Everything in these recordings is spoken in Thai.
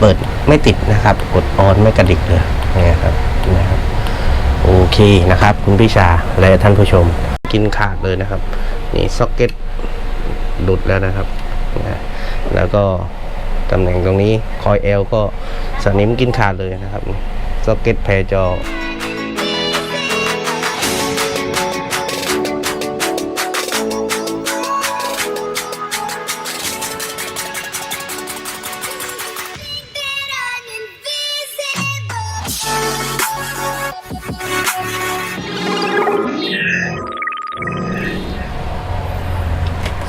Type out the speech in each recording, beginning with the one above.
เปิดไม่ติดนะครับ กดออนไม่กระดิกเลยนี่ครับนะครับโอเคนะครับ คุณพิชาและท่านผู้ชม กินขาดเลยนะครับ นี่ซ็อกเก็ตหลุดแล้วนะครับนะแล้วก็ตำแหน่งตรงนี้คอยเอลก็สนิมกินขาดเลยนะครับซ็อกเก็ตแพรจอ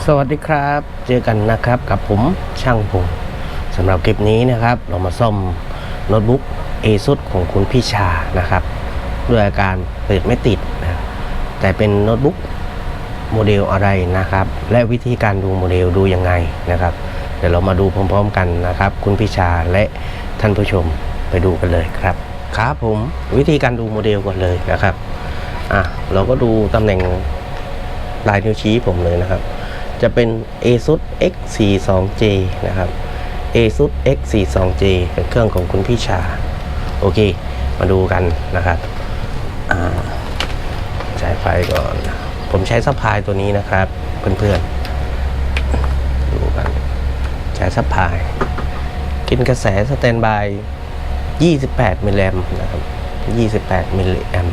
สวัสดีครับ เจอกันนะครับกับผมช่างพงสำหรับคลิปนี้นะครับ เรามาซ่อมโน้ตบุ๊ก ASUS ของคุณพี่ชานะครับ ด้วยอาการเปิดไม่ติดนะแต่เป็นโน้ตบุ๊กโมเดลอะไรนะครับ และวิธีการดูโมเดลดูยังไงนะครับ เดี๋ยวเรามาดูพร้อม ๆ กันนะครับ คุณพี่ชาและท่านผู้ชมไปดูกันเลยครับครับผมวิธีการดูโมเดลก่อนเลยนะครับอะเราก็ดูตำแหน่งลายนิ้วชี้ผมเลยนะครับ จะเป็น ASUS X42J นะครับ ASUS X42J เป็นเครื่องของคุณพี่ชา โอเค มาดูกันนะครับอ่าใช้ไฟก่อน ผมใช้ซัพพลายตัวนี้นะครับ เพื่อนๆ ดูกัน ใช้ซัพพลาย กินกระแสสแตนบาย 28 มิลลิแอมนะครับ 28 มิลลิแอม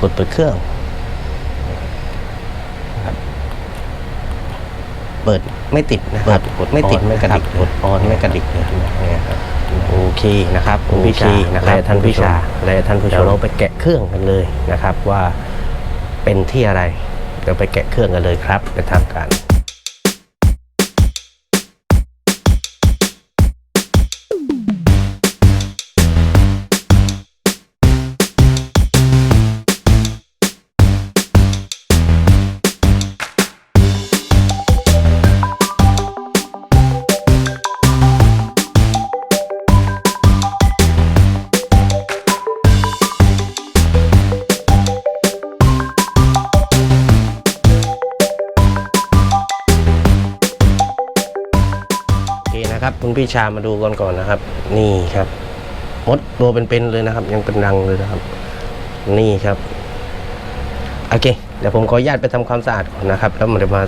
กดเปิดเครื่อง เปิดไม่ติดนะครับกดไม่ติดไม่กระดิกกดออนไม่กระดิกเลยเนี่ยครับโอเคนะครับคุณพี่ชานะครับและท่านพี่ชาและท่านผู้ชมเดี๋ยวเราไปแกะเครื่องกันเลยนะครับว่าเป็นที่อะไรเดี๋ยวไปแกะเครื่องกันเลยครับไปทำการ นะครับคุณพี่ชามาดูก่อนก่อนนะครับ นี่ครับ มดตัวเป็นๆเลยนะครับ ยังเป็นรังเลยนะครับ นี่ครับโอเคเดี๋ยวผมขออนุญาตไปทำความสะอาดก่อนนะครับ แล้วมาเดี๋ยวมา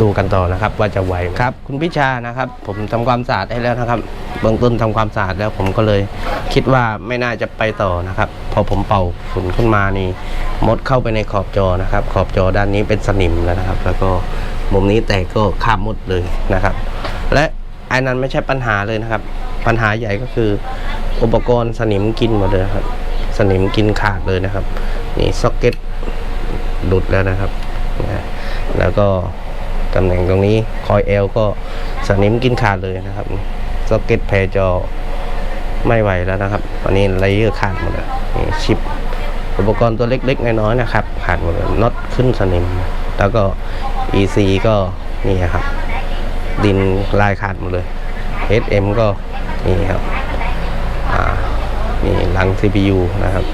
ดูกันต่อนะครับ ว่าจะไหวไหมครับ คุณพิชานะครับ ผมทำความสะอาดให้แล้วนะครับเบื้องต้นทำความสะอาดแล้วผมก็เลยคิดว่าไม่น่าจะไปต่อนะครับ พอผมเป่าฝุ่นขึ้นมานี่มดเข้าไปในขอบจอนะครับ ขอบจอด้านนี้เป็นสนิมแล้วนะครับ แล้วก็มุมนี้แตกก็คาบมดเลยนะครับ และ ไอ้นั้นไม่ใช่ปัญหาเลยนะครับ ปัญหาใหญ่ก็คือ อุปกรณ์สนิมกินหมดเลยครับ สนิมกินขาดเลยนะครับ นี่ซ็อกเก็ตหลุดแล้วนะครับนะแล้วก็ตำแหน่งตรงนี้คอยเอลก็สนิมกินขาดเลยนะครับซ็อกเก็ตแพรจอไม่ไหวแล้วนะครับอันนี้เลเยอร์ขาดหมดเลยนี่ชิปอุปกรณ์ตัวเล็กๆน้อยๆนะครับขาดหมดเลยน็อตขึ้นสนิม แล้วก็ EC ก็นี่ครับ ดินลายขาดหมดเลย SM ก็นี่ครับอ่านี่รัง CPU นะครับ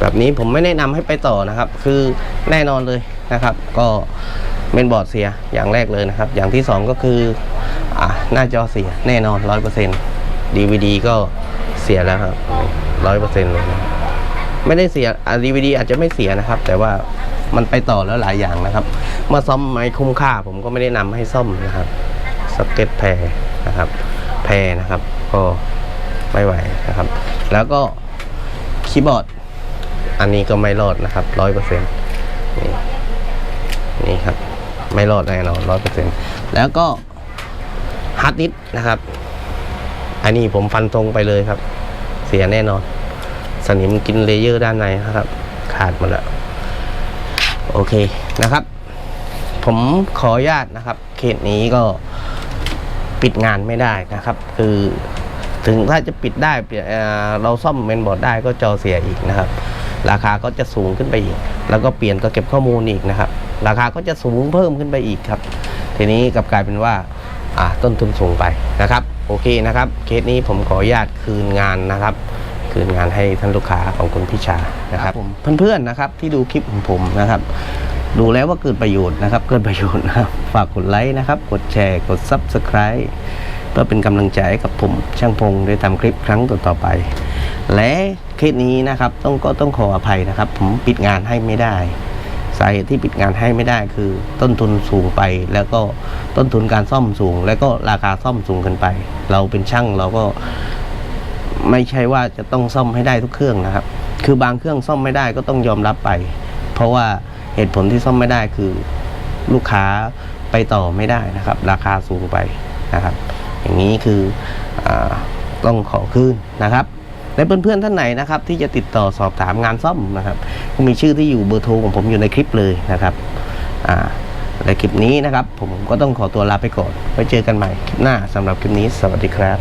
แบบนี้ผมไม่แนะนำให้ไปต่อนะครับ คือแน่นอนเลยนะครับ ก็เมนบอร์ดเสียอย่างแรกเลยนะครับ อย่างที่สองก็คืออ่าหน้าจอเสียแน่นอนร้อยเปอร์เซ็นต์ DVD ก็เสียแล้วครับร้อยเปอร์เซ็นต์เลยนะไม่ได้เสียดีวีดีอาจจะไม่เสียนะครับ แต่ว่ามันไปต่อแล้วหลายอย่างนะครับ เมื่อซ่อมไม่คุ้มค่าผมก็ไม่ได้นำให้ซ่อมนะครับ สเก็ตแพรนะครับ แพรนะครับ ก็ไม่ไหวนะครับ แล้วก็คีย์บอร์ด อันนี้ก็ไม่รอดนะครับร้อยเปอร์เซ็นต์นี่นี่ครับ ไม่รอดแน่นอนร้อยเปอร์เซ็นต์แล้วก็ฮาร์ดดิสก์นะครับ อันนี้ผมฟันธงไปเลยครับ เสียแน่นอน สนิมกินเลเยอร์ด้านในนะครับ ขาดหมดแล้ว โอเคนะครับ ผมขออนุญาตนะครับ เคสนี้ก็ ปิดงานไม่ได้นะครับ คือถึงถ้าจะปิดได้เปลี่ยนเอ่อเราซ่อมเมนบอร์ดได้ก็จอเสียอีกนะครับ ราคาก็จะสูงขึ้นไปอีก แล้วก็เปลี่ยนก็เก็บข้อมูลอีกนะครับ ราคาก็จะสูงเพิ่มขึ้นไปอีกครับ ทีนี้กลับกลายเป็นว่าอ่าต้นทุนสูงไปนะครับ โอเคนะครับ เคสนี้ผมขออนุญาตคืนงานนะครับ คืนงานให้ท่านลูกค้าของคุณพิชานะครับผมเพื่อนๆนะครับที่ดูคลิปของผมนะครับ ดูแล้วว่าเกิดประโยชน์นะครับ เกิดประโยชน์นะครับ ฝากกดไลค์นะครับ กดแชร์ กด Subscribe พื่อเป็นกำลังใจให้กับผมช่างพงได้ทำคลิปครั้งต่อๆไป และคลิปนี้นะครับต้องก็ต้องขออภัยนะครับ ผมปิดงานให้ไม่ได้สาเหตุที่ปิดงานให้ไม่ได้คือ ต้นทุนสูงไป แล้วก็ต้นทุนการซ่อมสูง แล้วก็ราคาซ่อมสูงเกินไป เราเป็นช่างเราก็ ไม่ใช่ว่าจะต้องซ่อมให้ได้ทุกเครื่องนะครับ คือบางเครื่องซ่อมไม่ได้ก็ต้องยอมรับไป เพราะว่า เหตุผลที่ซ่อมไม่ได้คือลูกค้าไปต่อไม่ได้นะครับ ราคาสูงไปนะครับ อย่างนี้คืออต้องขอคืนนะครับและเพื่อนๆท่านไหนนะครับ ที่จะติดต่อสอบถามงานซ่อมนะครับก็มีชื่อที่อยู่เบอร์โทรของผมอยู่ในคลิปเลยนะครับในคลิปนี้นะครับ ผมก็ต้องขอตัวลาไปก่อนไว้เจอกันใหม่คลิปหน้าสำหรับคลิปนี้ สวัสดีครับ